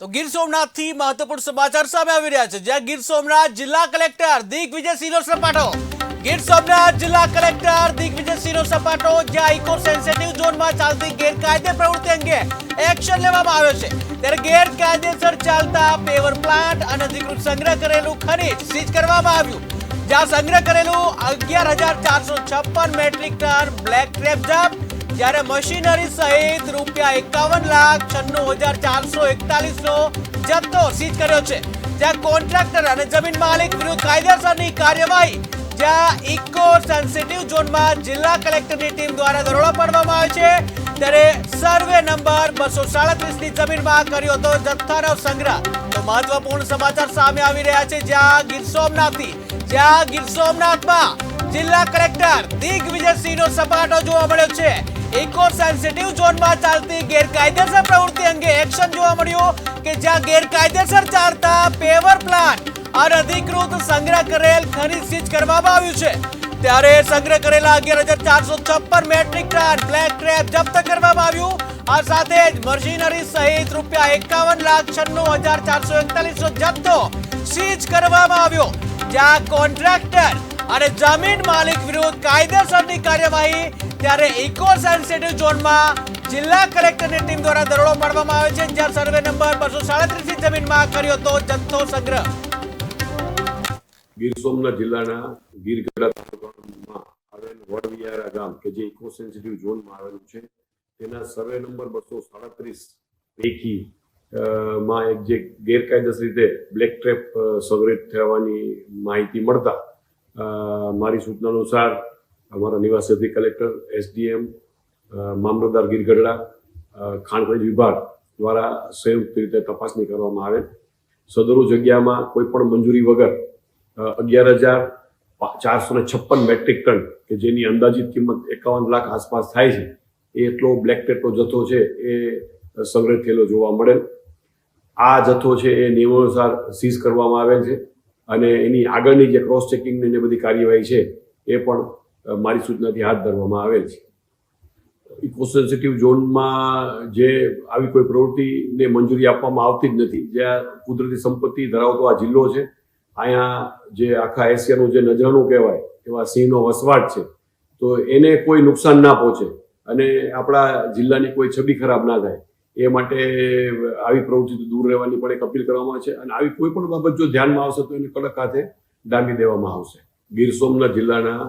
તો ગીર સોમનાથથી મહત્વપૂર્ણ સમાચાર સામે આવી રહ્યા છે. જ્યાં ગીર સોમનાથ જિલ્લા કલેક્ટર દિગ્વિજય સિંહ સપાટો. ગીર સોમનાથ જિલ્લા કલેક્ટર દિગ્વિજય સિંહ સપાટો, જ્યાં ઇકો સેન્સિટિવ ઝોનમાં ચાલતી ગેરકાયદે પ્રવૃત્તિ અંગે એક્શન લેવામાં આવ્યો છે. ત્યારે ગેરકાયદેસર ચાલતા પેવર પ્લાન્ટ અને અધિકૃત સંગ્રહ કરેલું ખનીજ સીઝ કરવામાં આવ્યું. જ્યાં સંગ્રહ કરેલું અગિયાર હજાર ચારસો છપ્પન મેટ્રિક ટન બ્લેક ટ્રેપ જપ્ત જ્યારે મશીનરી સહિત રૂપિયા એકાવન લાખ છન્નું હજાર ચારસો એકતાલીસ નો જથ્થો સીઝ કર્યો છે. જ્યાં કોન્ટ્રાક્ટર અને જમીન માલિક વિરુદ્ધ કાયદેસરની કાર્યવાહી જ્યાં ઇકો સેન્સિટિવ ઝોનમાં જિલ્લા કલેક્ટરની ટીમ દ્વારા દરોડો પાડવામાં આવ્યો છે. ત્યારે સર્વે નંબર બસો સાડત્રીસની જમીનમાં કર્યો હતો જથ્થાનો સંગ્રહ. તો મહત્વપૂર્ણ સમાચાર સામે આવી રહ્યા છે જ્યાં ગીર સોમનાથથી. જ્યાં ગીર સોમનાથમાં જિલ્લા કલેક્ટર દિગ્વિજયસિંહનો સપાટો જોવા મળ્યો છે. ઇકો સેન્સિટિવ ઝોનમાં ચાલતી ગેરકાયદેસર પ્રવૃત્તિ અંગે એક્શન જોવા મળ્યું કે જ્યાં ગેરકાયદેસર ચાલતા પેવર પ્લાન્ટ અનધિકૃત સંગ્રહ કરેલ ખનીજ સીઝ કરવામાં આવ્યું છે. ત્યારે સંગ્રહ કરેલા અગિયાર હજાર ચારસો છપ્પન મેટ્રિક ટન બ્લેક ક્રેપ જપ્ત કરવામાં આવ્યું. આ સાથે જ મશીનરી સહિત રૂપિયા એકાવન લાખ છન્નું હજાર ચારસો એકતાલીસ જથ્થો સીઝ કરવામાં આવ્યો. જ્યાં કોન્ટ્રાક્ટર અને જમીન માલિક વિરુદ્ધ કાયદેસરની કાર્યવાહી ત્યારે ઇકો સેન્સિટિવ ઝોનમાં જિલ્લા કલેક્ટરની ટીમ દ્વારા દરોડો પાડવામાં આવે છે, જ્યાં સર્વે નંબર બસો સાડત્રીસ જમીનમાં કર્યો હતો જથ્થો સંગ્રહ. ગીર સોમનાથ જિલ્લાના ગીરગઢડા તાલુકામાં આવેલ વડવિયારા ગામ, કે જે ઇકો સેન્સિટિવ ઝોનમાં આવેલું છે, તેના સર્વે નંબર બસો સાડત્રીસ પૈકી માં એક જે ગેરકાયદેસર રીતે બ્લેક ટ્રેપ સંગ્રહિત થવાની માહિતી મળતા મારી સૂચના અનુસાર અમારા નિવાસી અધિક કલેક્ટર, એસડીએમ મામલતદાર ગીરગઢડા ખાણ વિભાગ દ્વારા સંયુક્ત રીતે તપાસણી કરવામાં આવે સદરુ જગ્યામાં કોઈ પણ મંજૂરી વગર અગિયાર હજાર ચારસો ને છપ્પન મેટ્રિક ટન, કે જેની અંદાજિત કિંમત એકાવન લાખ આસપાસ થાય છે, એ એટલો બ્લેક ટેટનો જથ્થો છે, એ સંગ્રહ થયેલો જોવા મળેલ. આ જથ્થો છે એ નિયમો અનુસાર સીઝ કરવામાં આવેલ છે. અને એની આગળની જે ક્રોસ ચેકિંગની જે બધી કાર્યવાહી છે, એ પણ મારી સૂચનાથી હાથ ધરવામાં આવેલ છે. ઇકો સેન્સિટિવ ઝોનમાં જે આવી કોઈ પ્રવૃત્તિને મંજૂરી આપવામાં આવતી જ નથી. જ્યાં કુદરતી સંપત્તિ ધરાવતો આ જિલ્લો છે, અહીંયા જે આખા એશિયાનું જે નજરાનું કહેવાય, એવા સિંહનો વસવાટ છે, તો એને કોઈ નુકસાન ના પહોંચે અને આપણા જિલ્લાની કોઈ છબી ખરાબ ના થાય. એ માટે આવી પ્રવૃત્તિથી દૂર રહેવાની પણ એક અપીલ કરવામાં છે અને આવી કોઈ પણ બાબત જો ધ્યાનમાં આવશે તો એને કડક હાથે ડામી દેવામાં આવશે. ગીર સોમનાથ જિલ્લાના